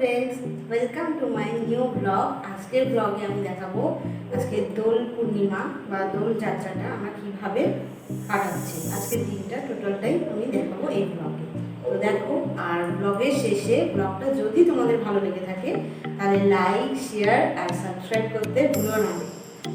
Friends welcome to my new blog আজকের ব্লগে আমি দেখাবো আজকে দোল পূর্ণিমা বা দোল যাত্রাটা আমরা কীভাবে কাটাচ্ছি। আজকের দিনটা টোটালটাই আমি দেখাবো এই ব্লগে তো দেখো, আর ব্লগের শেষে ব্লগটা যদি তোমাদের ভালো লেগে থাকে, তাহলে লাইক শেয়ার আর সাবস্ক্রাইব করতে ভুলো না।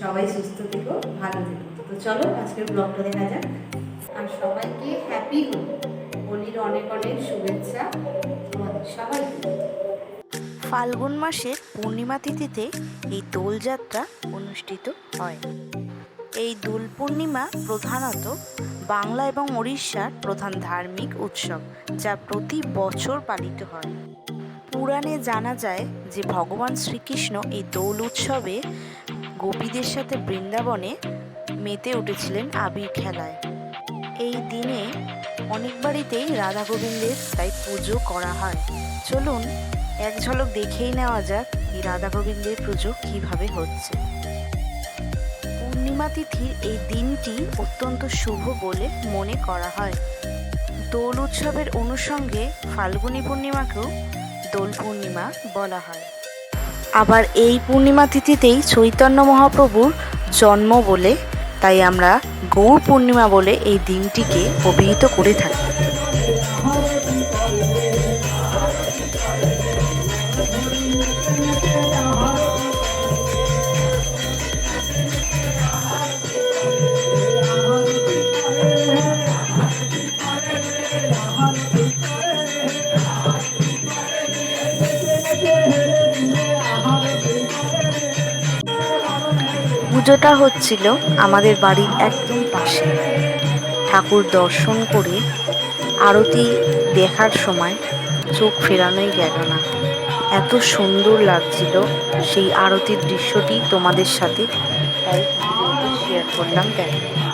সবাই সুস্থ থেকো, ভালো থেকো। তো চলো আজকের ব্লগটা দেখা যাক। আর সবাইকে হ্যাপি হোলি। হোলির অনেক অনেক শুভেচ্ছা। তোমাদের সবাইকে। ফাল্গুন মাসের পূর্ণিমা তিথিতে এই দোলযাত্রা অনুষ্ঠিত হয়। এই দোল পূর্ণিমা প্রধানত বাংলা এবং উড়িষ্যার প্রধান ধার্মিক উৎসব, যা প্রতি বছর পালিত হয়। পুরাণে জানা যায় যে ভগবান শ্রীকৃষ্ণ এই দোল উৎসবে গোপীদের সাথে বৃন্দাবনে মেতে উঠেছিলেন আবির খেলায়। এই দিনে অনেক বাড়িতেই রাধা গোবিন্দের তাই পুজো করা হয়। চলুন, এক ঝলক দেখেই নেওয়া যাক এই রাধা গোবিন্দের পুজো কীভাবে হচ্ছে। পূর্ণিমা তিথির এই দিনটি অত্যন্ত শুভ বলে মনে করা হয়। দোল উৎসবের অনুষঙ্গে ফাল্গুনী পূর্ণিমাকেও দোল পূর্ণিমা বলা হয়। আবার এই পূর্ণিমা তিথিতেই চৈতন্য মহাপ্রভুর জন্ম বলে তাই আমরা গৌর পূর্ণিমা বলে এই দিনটিকে অভিহিত করে থাকি। পুজোটা হচ্ছিল আমাদের বাড়ির একদম পাশে। ঠাকুর দর্শন করে আরতি দেখার সময় চোখ ফেরানোই গেল না। এত সুন্দর লাগছিল সেই আরতির দৃশ্যটি তোমাদের সাথে। শেয়ার করলাম। দেখো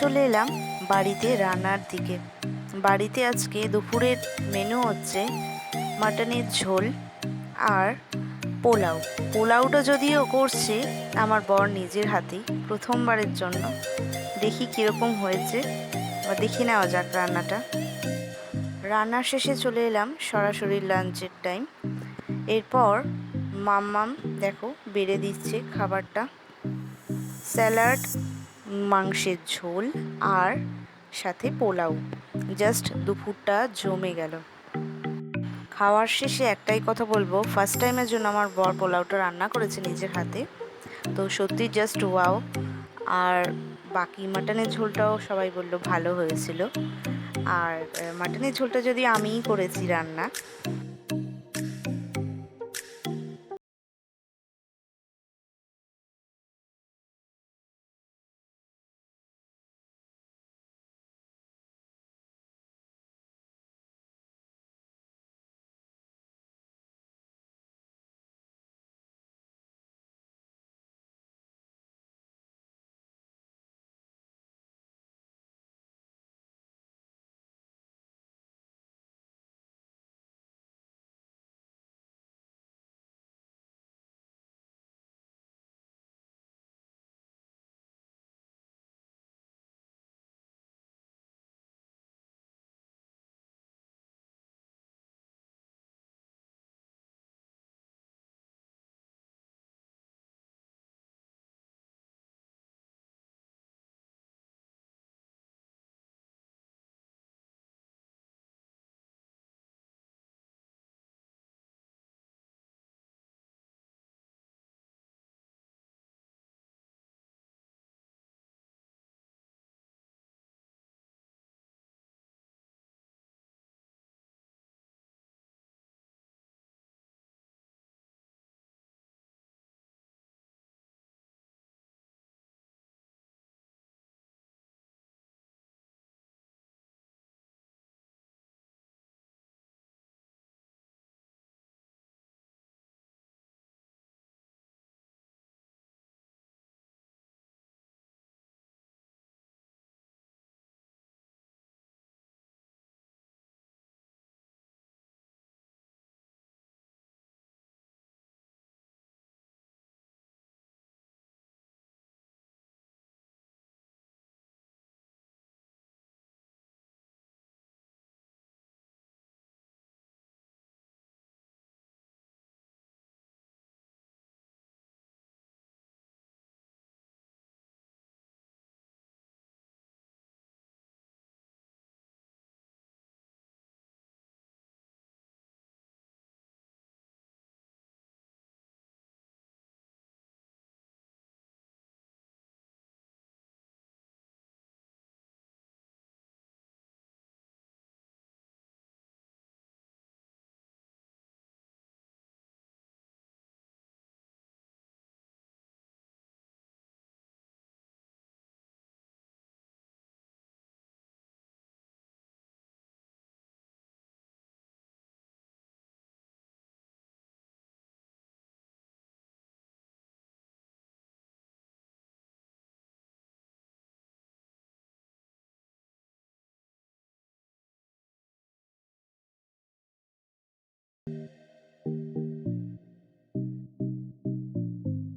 চলে এলাম বাড়িতে রান্নার দিকে। বাড়িতে আজকে দুপুরের মেনু হচ্ছে মাটনের ঝোল আর পোলাও। পোলাওটা যদিও করছে আমার বর নিজের হাতেই প্রথমবারের জন্য। দেখি কীরকম হয়েছে বা দেখে নেওয়া যাক রান্নাটা। রান্নার শেষে চলে এলাম সরাসরি লাঞ্চের টাইম এরপর মাম্মাম দেখো বেড়ে দিচ্ছে খাবারটা। স্যালাড মাংসের ঝোল আর সাথে পোলাও। জাস্ট দুপুরটা জমে গেল। খাওয়ার শেষে একটাই কথা বলব ফার্স্ট টাইমের জন্য আমার বর পোলাওটা রান্না করেছে নিজের হাতে। তো সত্যি জাস্ট ওয়াও আর বাকি মাটনের ঝোলটাও সবাই বলল ভালো হয়েছিল। আর মাটনের ঝোলটা যদি আমিই করেছি রান্না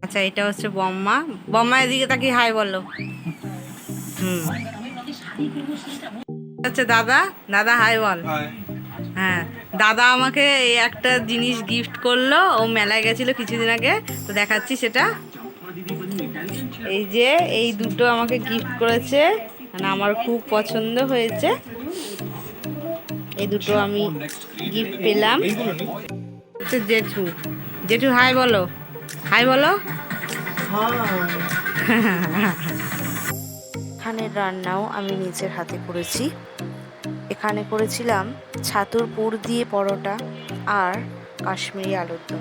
আচ্ছা এটা হচ্ছে বম্মা। বম্মা এদিকে তাকে হাই বলো। হুম। আচ্ছা দাদা। দাদা হাই বল। হ্যাঁ দাদা আমাকে এই একটা জিনিস গিফট করল। ও মেলায় গেছিল কিছুদিন আগে। তো দেখাচ্ছি সেটা। এই যে এই দুটো আমাকে গিফট করেছে। মানে আমার খুব পছন্দ হয়েছে। এই দুটো আমি গিফট পেলাম। জেঠু। জেঠু হাই বলো। হাই বলো। এখানে রান্নাও আমি নিজের হাতে করেছি। এখানে করেছিলাম ছাতুর পুর দিয়ে পরোটা আর কাশ্মীরি আলুর দম।